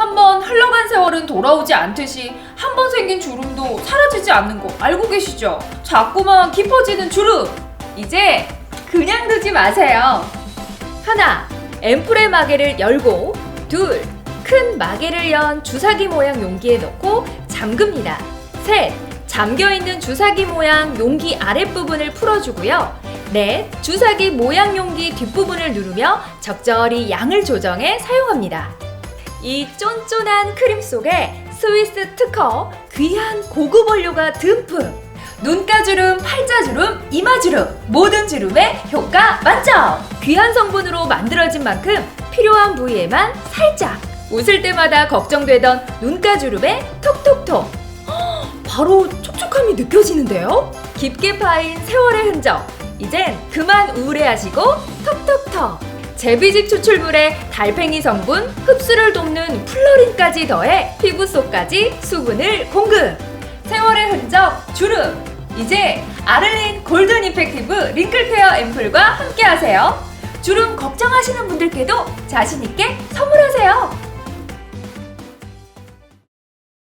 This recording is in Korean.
한번 흘러간 세월은 돌아오지 않듯이 한 번 생긴 주름도 사라지지 않는 거 알고 계시죠? 자꾸만 깊어지는 주름. 이제 그냥 두지 마세요. 하나, 앰플의 마개를 열고 둘, 큰 마개를 연 주사기 모양 용기에 넣고 잠급니다. 셋, 잠겨있는 주사기 모양 용기 아랫부분을 풀어주고요. 넷, 주사기 모양 용기 뒷부분을 누르며 적절히 양을 조정해 사용합니다. 이 쫀쫀한 크림 속에 스위스 특허 귀한 고급 원료가 듬뿍 눈가주름, 팔자주름, 이마주름 모든 주름에 효과 만점! 귀한 성분으로 만들어진 만큼 필요한 부위에만 살짝 웃을 때마다 걱정되던 눈가주름에 톡톡톡 헉, 바로 촉촉함이 느껴지는데요? 깊게 파인 세월의 흔적 이젠 그만 우울해하시고 톡톡톡 제비집 추출물에 달팽이 성분, 흡수를 돕는 플로린까지 더해 피부 속까지 수분을 공급. 세월의 흔적 주름. 이제 아를린 골든 이펙티브 링클 케어 앰플과 함께하세요. 주름 걱정하시는 분들께도 자신 있게 선물하세요.